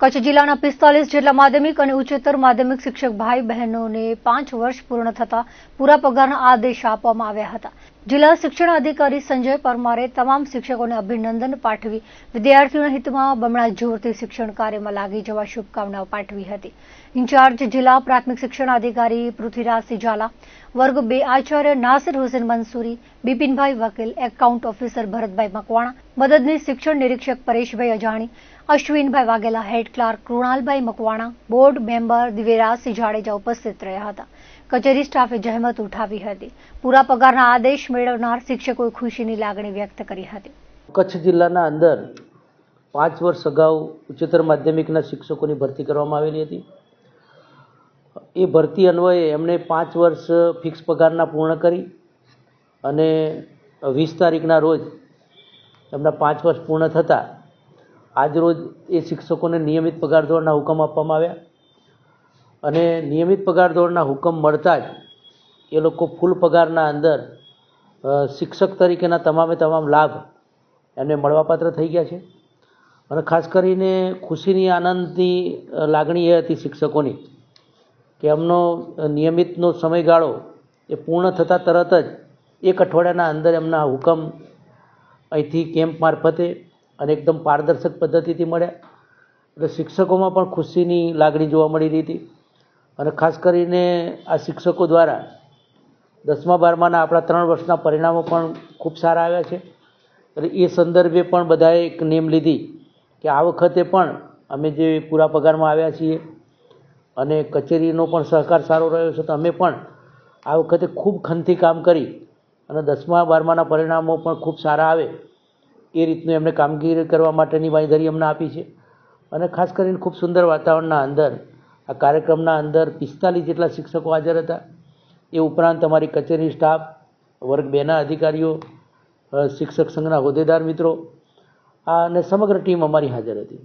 કચ્છ જિલ્લાના પિસ્તાલીસ જેટલા માધ્યમિક અને ઉચ્ચતર માધ્યમિક શિક્ષક ભાઈ બહેનોને પાંચ વર્ષ પૂર્ણ થતા પૂરા પગારના આદેશ આપવામાં આવ્યા હતા. જિલ્લા શિક્ષણ અધિકારી સંજય પરમારે તમામ શિક્ષકોને અભિનંદન પાઠવી. વિદ્યાર્થીઓના હિતમાં બમણા જોરથી શિક્ષણ કાર્યમાં લાગી જવા શુભકામનાઓ પાઠવી હતી. ઇન્ચાર્જ જિલ્લા પ્રાથમિક શિક્ષણ અધિકારી પૃથ્વીરાજસિંહ ઝાલા વર્ગ બે આચાર્ય નાસિર હુસેન મંસૂરી, બિપિનભાઈ વકીલ, એકાઉન્ટ ઓફિસર ભરતભાઈ મકવાણા મદદની શિક્ષણ નિરીક્ષક Pareshbhai Ajani, Ashwinbhai Vaghela, head clerk Krunalbhai Makwana, board member Divyarajsinh Jadeja ઉપસ્થિત રહ્યા હતા. કચેરી સ્ટાફે જહેમત ઉઠાવી હતી. પૂરા પગારના આદેશ મેળવનાર શિક્ષકોએ ખુશીની લાગણી વ્યક્ત કરી હતી. કચ્છ જિલ્લાના અંદર પાંચ વર્ષ અગાઉ ઉચ્ચતર માધ્યમિકના શિક્ષકોની ભરતી કરવામાં આવેલી હતી. એ ભરતી અન્વયે એમણે પાંચ વર્ષ ફિક્સ પગારના પૂર્ણ કરી અને વીસ તારીખના રોજ એમના પાંચ વર્ષ પૂર્ણ થતાં આજરોજ એ શિક્ષકોને નિયમિત પગાર ધોરણના હુકમ આપવામાં આવ્યા. અને નિયમિત પગાર ધોરણના હુકમ મળતા જ એ લોકો ફૂલ પગારના અંદર શિક્ષક તરીકેના તમામે તમામ લાભ એમને મળવાપાત્ર થઈ ગયા છે. અને ખાસ કરીને ખુશીની, આનંદની લાગણી એ હતી શિક્ષકોની કે એમનો નિયમિતનો સમયગાળો એ પૂર્ણ થતાં તરત જ એક અઠવાડિયાના અંદર એમના હુકમ અહીંથી કેમ્પ મારફતે અને એકદમ પારદર્શક પદ્ધતિથી મળ્યા. એટલે શિક્ષકોમાં પણ ખુશીની લાગણી જોવા મળી રહી હતી. અને ખાસ કરીને આ શિક્ષકો દ્વારા દસમા, બારમાના આપણા ત્રણ વર્ષના પરિણામો પણ ખૂબ સારા આવ્યા છે. એટલે એ સંદર્ભે પણ બધાએ એક નેમ લીધી કે આ વખતે પણ અમે જે પૂરા પગારમાં આવ્યા છીએ અને કચેરીનો પણ સહકાર સારો રહ્યો છે, તો અમે પણ આ વખતે ખૂબ ખનથી કામ કરી અને દસમા, બારમાના પરિણામો પણ ખૂબ સારા આવે એ રીતનું એમને કામગીરી કરવા માટેની બાંયધરી અમને આપી છે. અને ખાસ કરીને ખૂબ સુંદર વાતાવરણના અંદર, આ કાર્યક્રમના અંદર પિસ્તાલીસ જેટલા શિક્ષકો હાજર હતા. એ ઉપરાંત અમારી કચેરી સ્ટાફ, વર્ગ બેના અધિકારીઓ શિક્ષક સંઘના હોદ્દેદાર મિત્રો અને સમગ્ર ટીમ અમારી હાજર હતી.